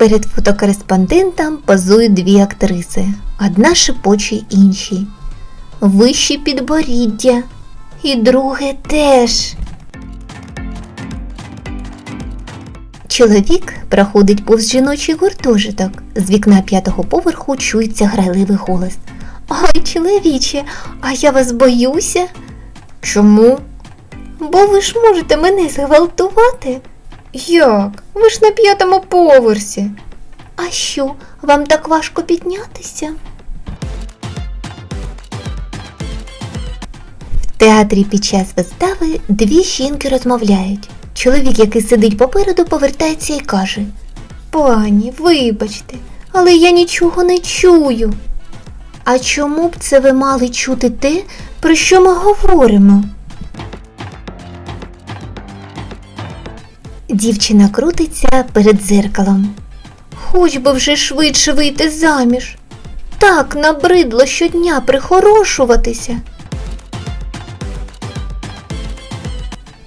Перед фотокореспондентом позують дві актриси. Одна шепоче іншій. Вище підборіддя. І друге теж. Чоловік проходить повз жіночий гуртожиток. З вікна п'ятого поверху чується грайливий голос. Ой, чоловіче, а я вас боюся. Чому? Бо ви ж можете мене зґвалтувати. Як? Ви ж на п'ятому поверсі. А що, вам так важко піднятися? В театрі під час вистави дві жінки розмовляють. Чоловік, який сидить попереду, повертається і каже: Пані, вибачте, але я нічого не чую. А чому б це ви мали чути те, про що ми говоримо? Дівчина крутиться перед дзеркалом. Хоч би вже швидше вийти заміж. Так набридло щодня прихорошуватися.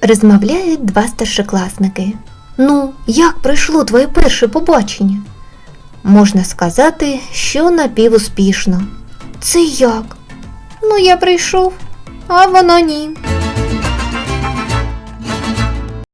Розмовляють два старшокласники. Ну, як пройшло твоє перше побачення? Можна сказати, що напівуспішно. Це як? Ну, я прийшов, а воно ні.